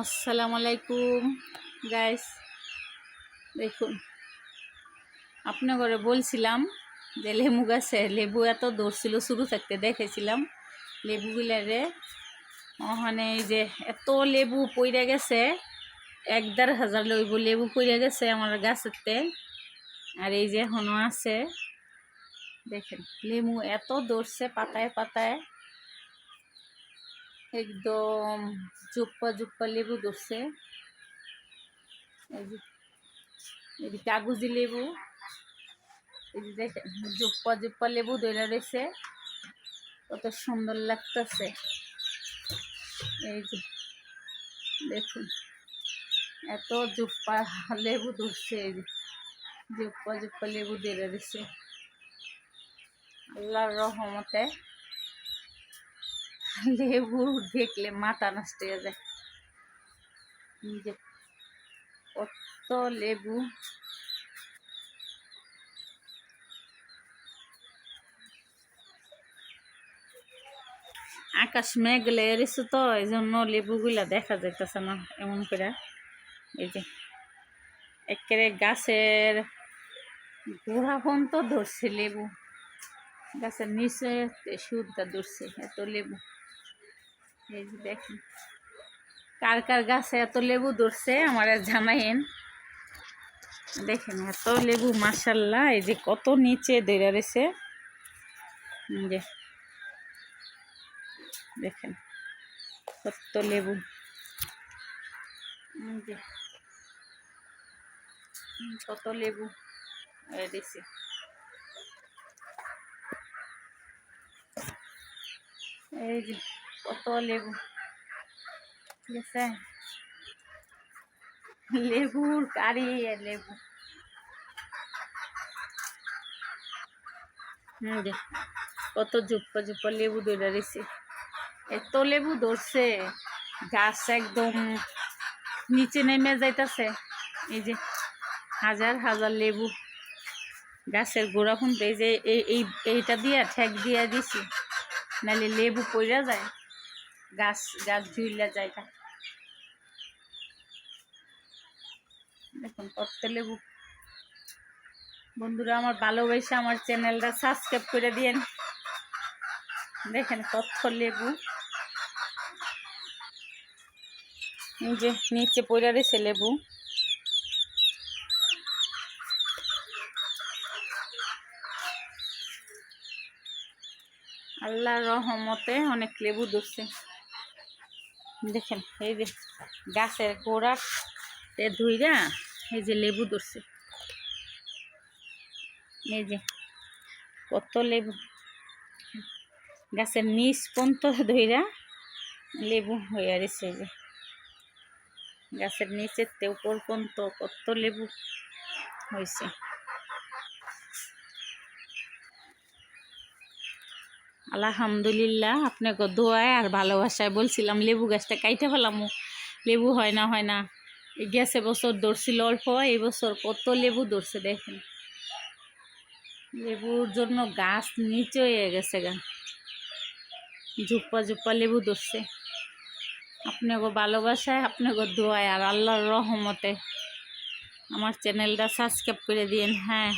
আসসালামু আলাইকুম গাইস দেখুন, আপনার ঘরে বলছিলাম যে লেবু গাছে, লেবু এত ধরছিল শুরু থাকতে দেখেছিলাম। লেবুগুলারে, ওখানে এই যে এত লেবু পইরা গেছে, এক দেড় হাজার লইব লেবু পইরা গেছে আমার গাছেতে। আর এই যে এখনও আছে, দেখেন, লেবু এত ধরছে পাতায় পাতায়। একদম জুপ্পা জুপ্পা লেবু ধরছে। এই কাগজি লেবু। এই জুপ্পা জুপ্পা লেবু ধরে রয়েছে কত সুন্দর লাগতেছে। এই যে, দেখুন, এত জুপ্পা লেবু ধরছে এই যে। জুপ্পা জুপ্পা লেবু ধরে রয়েছে আল্লাহর রহমতে। লেবু দেখলে মাথা নষ্ট হয়ে যায়। যে কত লেবু। আকাশ মেঘ লেগেছে তো এই জন্য লেবুগুলা দেখা যাইতেছে না এমন করে। এই যে একেবারে গাছের গোড়া পর্যন্ত ধরছে লেবু। গাছের নিচে সুরটা ধরছে, এত লেবু। এই যে দেখেন, কার কার গাছে এত লেবু ধরছে আমার জানাইন দেখেন এত লেবু মাসাল্লাহ এই যে কত নিচে ধরে রয়েছে। যে দেখেন কত লেবু। যে কত লেবু দিছে এই যে কত লেবু ঠিক আছে লেবুর কারি লেবু হুম কত জুপ্পা জুপ্পা লেবু ধরে রয়েছে এত লেবু ধরছে গাছ একদম নিচে নেমে যাইতাছে এই যে হাজার হাজার লেবু গাছের গোড়া খুনতে এই যে এই এইটা দিয়া ঠেক দিয়া দিছি নাহলে লেবু পইরা যায় গাছ গাছ ঝুইলা যায় দেখুন লেবু। বন্ধুরা, আমার ভালোবেসে, আমার চ্যানেলটা সাবস্ক্রাইব করে দিয়েন। দেখেন কত লেবু। যে নিচে পড়ে রয়েছে লেবু। আল্লাহর রহমতে অনেক লেবু ধরছে। দেখেন, এই যে গাছের গোড়া ধুইরা এই যে লেবু ধরছে। এই যে কত লেবু। গাছের নিচ পন্ত ধইরা লেবু হয়ে এই যে। গাছের নিচের তে উপর পন্ত কত লেবু হয়েছে। আলহামদুলিল্লাহ, আপনাকে দোয়ায় আর ভালোবাসায় বলছিলাম, লেবু গাছটা কাইটে ফেলাম। লেবু হয় না হয় না। গেছে বছর ধরছিল অল্প, এই বছর কত লেবু ধরছে দেখেন। লেবুর জন্য গাছ নিচে হয়ে গেছে গা। জুপ্পা জুপ্পা লেবু ধরছে। আপনাকে ভালোবাসায়, আপনাকে দোয়ায় আর আল্লাহর রহমতে। আমার চ্যানেলটা সাবস্ক্রাইব করে দিন হ্যাঁ।